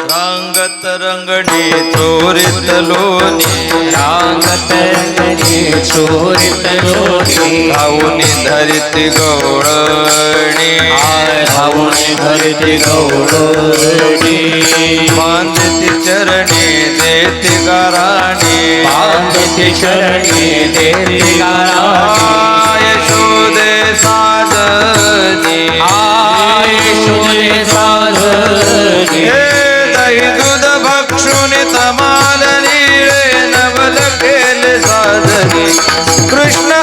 रांगत रंगणे चोरीत लोणी. रांगत रंगणे चोरित लोणी. धावून धरित गवळणी. धावून धरते गौरणी बांधती चरणी देती गाराणी. पांडते शरणी देते गाराणी. यशोदे साजनी दही दूध भक्षुनी तमाल नीळे नवल केले साधने. Krishna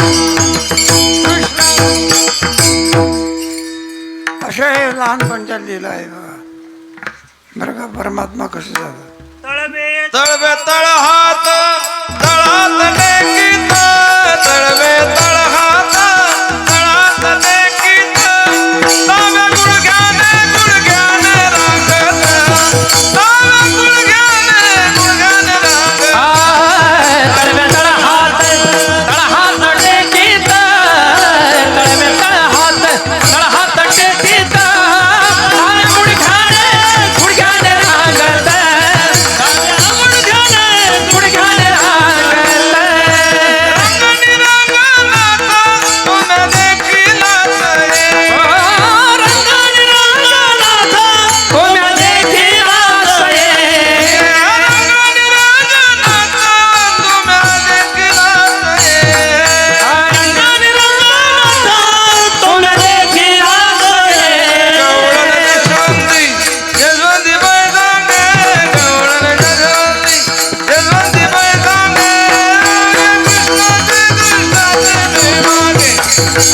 Thank you. हे लहानपणच्या लिहिलं आहे बघा. बरं का परमात्मा कसं झालं? तळवे तळ हात. तळात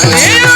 Yeah.